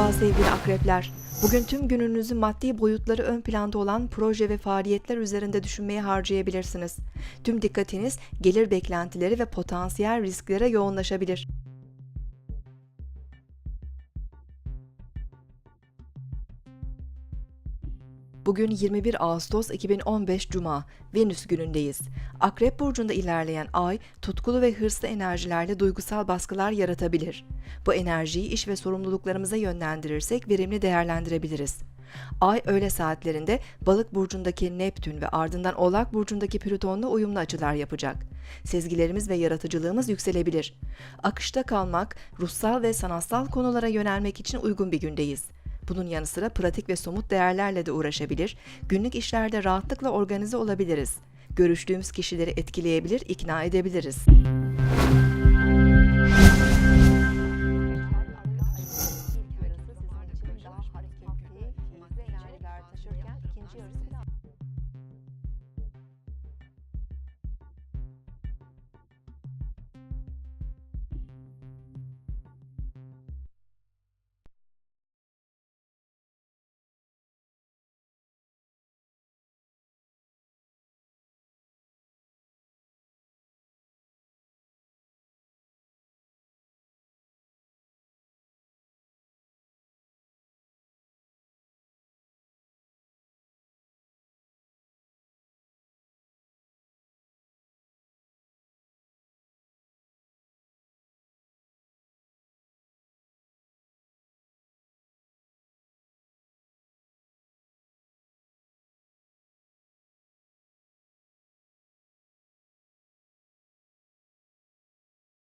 Merhaba sevgili akrepler. Bugün tüm gününüzü maddi boyutları ön planda olan proje ve faaliyetler üzerinde düşünmeye harcayabilirsiniz. Tüm dikkatiniz gelir beklentileri ve potansiyel risklere yoğunlaşabilir. Bugün 21 Ağustos 2015 Cuma, Venüs günündeyiz. Akrep burcunda ilerleyen ay, tutkulu ve hırslı enerjilerle duygusal baskılar yaratabilir. Bu enerjiyi iş ve sorumluluklarımıza yönlendirirsek verimli değerlendirebiliriz. Ay öğle saatlerinde Balık burcundaki Neptün ve ardından Oğlak burcundaki Plüton'la uyumlu açılar yapacak. Sezgilerimiz ve yaratıcılığımız yükselebilir. Akışta kalmak, ruhsal ve sanatsal konulara yönelmek için uygun bir gündeyiz. Bunun yanı sıra pratik ve somut değerlerle de uğraşabilir, günlük işlerde rahatlıkla organize olabiliriz. Görüştüğümüz kişileri etkileyebilir, ikna edebiliriz. ikinci yarısı